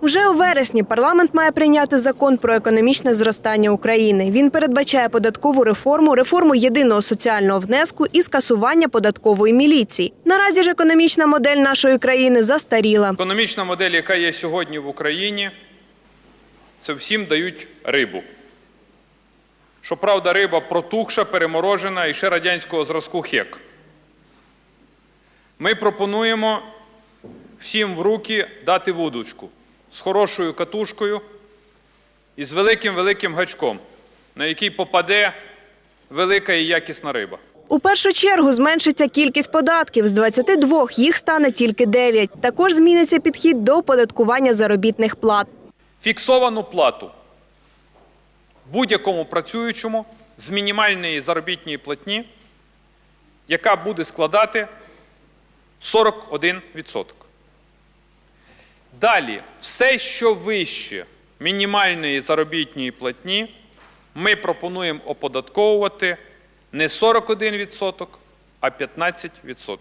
Уже у вересні парламент має прийняти закон про економічне зростання України. Він передбачає податкову реформу, реформу єдиного соціального внеску і скасування податкової міліції. Наразі ж економічна модель нашої країни застаріла. Економічна модель, яка є сьогодні в Україні, це всім дають рибу. Щоправда, риба протухша, переморожена і ще радянського зразку хек. Ми пропонуємо всім в руки дати вудочку з хорошою катушкою і з великим-великим гачком, на який попаде велика і якісна риба. У першу чергу зменшиться кількість податків. З 22 їх стане тільки 9. Також зміниться підхід до оподаткування заробітних плат. фіксовану плату будь-якому працюючому з мінімальної заробітної платні, яка буде складати 41%. Далі, все, що вище мінімальної заробітної платні, ми пропонуємо оподатковувати не 41%, а 15%.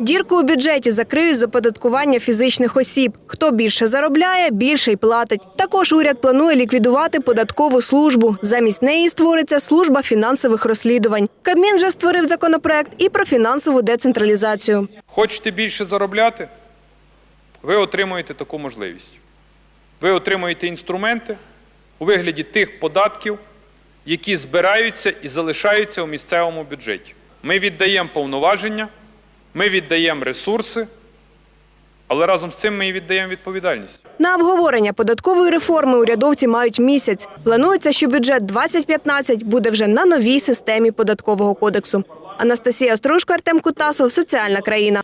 Дірку у бюджеті закриють з оподаткування фізичних осіб. Хто більше заробляє, більше й платить. Також уряд планує ліквідувати податкову службу. Замість неї створиться служба фінансових розслідувань. Кабмін вже створив законопроект і про фінансову децентралізацію. Хочете більше заробляти? Ви отримуєте таку можливість. Ви отримуєте інструменти у вигляді тих податків, які збираються і залишаються у місцевому бюджеті. Ми віддаємо повноваження, ми віддаємо ресурси, але разом з цим ми і віддаємо відповідальність. На обговорення податкової реформи урядовці мають місяць. Планується, що бюджет 2015 буде вже на новій системі податкового кодексу. Анастасія Стружко, Артем Кутасов, Соціальна країна.